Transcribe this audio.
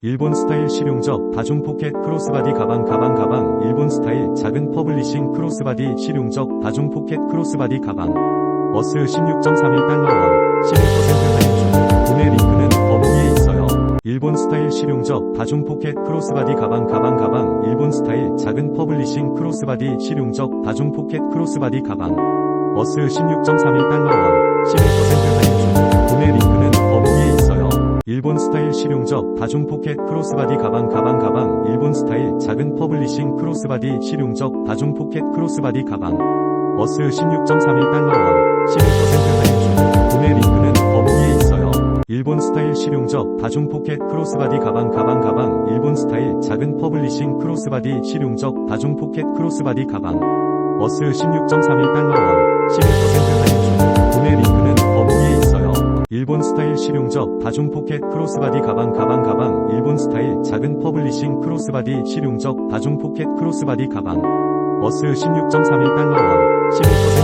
일본 스타일 실용적 다중 포켓 크로스바디 가방 가방 가방. 일본 스타일 작은 퍼블리싱 크로스바디 실용적 다중 포켓 크로스바디 가방. 어스 16.31달러원. 11% 할인 중. 구매 링크는 더보기에 있어요. 일본 스타일 실용적 다중 포켓 크로스바디 가방 가방 가방. 일본 스타일 작은 퍼블리싱 크로스바디 실용적 다중 포켓 크로스바디 가방. 어스 16.31달러원. 11% 할인 중. 구매 링크는 더보기에 있어요. 일본 스타일 실용적 다중 포켓 크로스바디 가방 가방 가방. 일본 스타일 작은 퍼블리싱 크로스바디 실용적 다중 포켓 크로스바디 가방. 어스 16.31달러원. 11% 할인 중 구매 링크는 더보기에 있어요. 일본 스타일 실용적 다중 포켓 크로스바디 가방 가방 가방. 일본 스타일 작은 퍼블리싱 크로스바디 실용적 다중 포켓 크로스바디 가방. 어스 16.31달러원. 11% 할인 일본 스타일 실용적 다중 포켓 크로스바디 가방 가방 가방. 일본 스타일 작은 퍼블리싱 크로스바디 실용적 다중 포켓 크로스바디 가방. 어스 16.31달러원. 11%